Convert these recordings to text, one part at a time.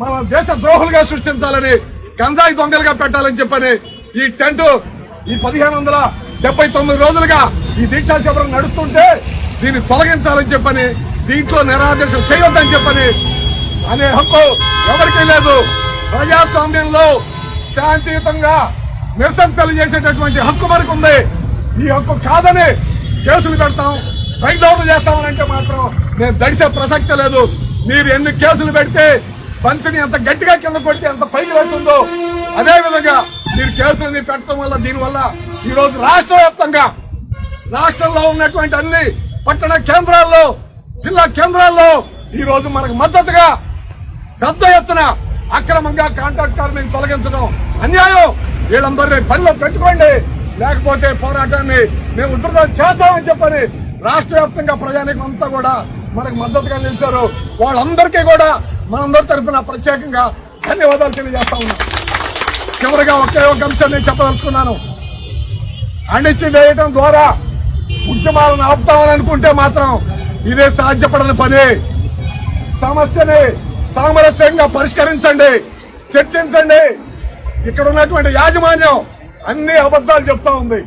మన దేశ ద్రోహులుగా సృష్టించాలని గంజాయి దొంగలుగా పెట్టాలని చెప్పని ఈ టెంట్ ఈ పదిహేను వందల డెబ్బై తొమ్మిది రోజులుగా ఈ దీక్షా శిబిరం నడుస్తుంటే దీన్ని తొలగించాలని చెప్పని దీంట్లో నిరాదీక్ష చేయొద్దని చెప్పని అనే హక్కు ఎవరికీ లేదు. ప్రజాస్వామ్యంలో శాంతియుతంగా నిరసన తెలియజేసేటటువంటి హక్కు మనకు ఉంది. ఈ హక్కు కాదని కేసులు పెడతాం బైక్ డౌన్ చేస్తామని అంటే మాత్రం నేను దడిసే ప్రసక్తి లేదు. మీరు ఎన్ని కేసులు పెడితే బంతిని ఎంత గట్టిగా కింద కొడితే ఎంత పైకి వెళ్తుందో అదే విధంగా మీరు కేసులని పెట్టడం వల్ల దీనివల్ల ఈ రోజు రాష్ట్ర వ్యాప్తంగా రాష్ట్రంలో ఉన్నటువంటి అన్ని పట్టణ కేంద్రాల్లో జిల్లా కేంద్రాల్లో ఈ రోజు మనకు మద్దతుగా పెద్ద ఎత్తున అక్రమంగా కాంట్రాక్ట్ కార్మికులు తొలగించడం అన్యాయం. వీళ్ళందరినీ పనిలో పెట్టుకోండి. లేకపోతే పోరాటాన్ని మేము ఉధృతం చేస్తామని చెప్పని రాష్ట్ర వ్యాప్తంగా ప్రజానికి అంతా కూడా మనకు మద్దతుగా నిలిచారు. వాళ్ళందరికీ కూడా మనందరి తరఫున ప్రత్యేకంగా ధన్యవాదాలు తెలియజేస్తా ఉన్నాం. చివరిగా ఒకే ఒక అంశం నేను చెప్పదలుచుకున్నాను. అణిచి వేయటం ద్వారా ఉద్యమాలను ఆపుతామని అనుకుంటే మాత్రం ఇదే సాధ్యపడని పని. సమస్యని సామరస్యంగా పరిష్కరించండి చర్చించండి. ఇక్కడ ఉన్నటువంటి యాజమాన్యం అన్ని అబద్దాలు చెప్తా ఉంది.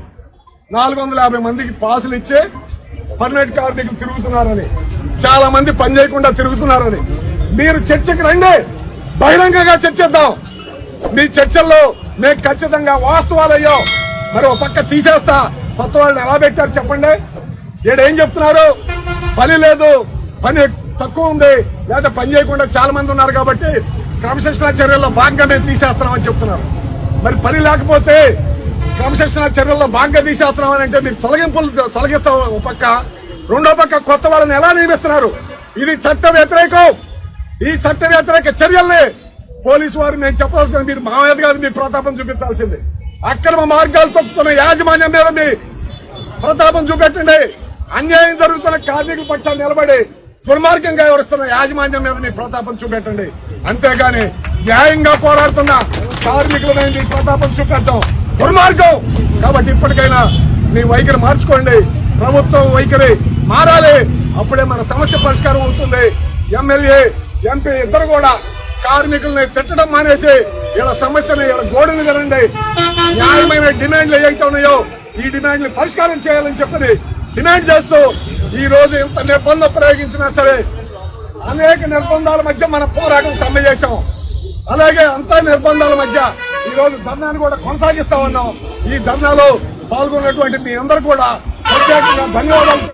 నాలుగు వందల యాభై మందికి పాసులు ఇచ్చి పర్మనెంట్ కార్మికులు తిరుగుతున్నారని చాలా మంది పని చేయకుండా తిరుగుతున్నారని. మీరు చర్చకి రండి. బహిరంగంగా చర్చిద్దాం. మీ చర్చల్లో మేము ఖచ్చితంగా వాస్తవాలయ్యో మరి ఒక పక్క తీసేస్తా. కొత్త వాళ్ళని ఎలా పెట్టారు చెప్పండి. ఏం చెప్తున్నారు? పని లేదు. పని తక్కువ ఉంది. లేదా పని చేయకుండా చాలా మంది ఉన్నారు కాబట్టి క్రమశిక్షణ చర్యల్లో భాగంగా మేము తీసేస్తున్నామని చెప్తున్నారు. మరి పని లేకపోతే క్రమశిక్షణ చర్యల్లో భాగంగా తీసేస్తున్నామని అంటే మీరు తొలగింపులు తొలగిస్తా ఒక పక్క. రెండో పక్క కొత్త వాళ్ళని ఎలా నియమిస్తున్నారు? ఇది చట్ట వ్యతిరేకం. ఈ చట్ట వ్యతిరేక చర్యల్ని పోలీసు వారు నేను చెప్పాల్సిన మీరు మా మీద కాదు మీ ప్రతాపం చూపించాల్సింది. అక్రమ మార్గాలు తొక్కుతున్న యాజమాన్యం మీద మీ ప్రతాపం చూపెట్టండి. అన్యాయం జరుగుతున్న కార్మికుల పక్షాలు నిలబడి దుర్మార్గంగా ఎవరుస్తున్న యాజమాన్యం మీద మీ ప్రతాపం చూపెట్టండి. అంతేగాని న్యాయంగా పోరాడుతున్న కార్మికుల మీద మీ ప్రతాపం చూపెట్టడం దుర్మార్గం. కాబట్టి ఇప్పటికైనా మీ వైఖరి మార్చుకోండి. ప్రభుత్వం వైఖరి మారాలి. అప్పుడే మన సమస్య పరిష్కారం అవుతుంది. ఎమ్మెల్యే ఎంపీ ఇద్దరు కూడా కార్మికుల్ని తిట్టడం మానేసి ఇలా సమస్యలు ఇలా గోడలు కలండి న్యాయమైన డిమాండ్లు ఏవైతే ఉన్నాయో ఈ డిమాండ్లు పరిష్కారం చేయాలని చెప్పని డిమాండ్ చేస్తూ ఈ రోజు ఇంత నిర్బంధం ప్రయోగించినా సరే అనేక నిర్బంధాల మధ్య మన పోరాటం సమ్మె చేశాం. అలాగే అంత నిర్బంధాల మధ్య ఈ రోజు ధర్నాన్ని కూడా కొనసాగిస్తా ఉన్నాం. ఈ ధర్నాలో పాల్గొన్నటువంటి మీ అందరూ కూడా ప్రత్యేకంగా ధన్యవాదాలు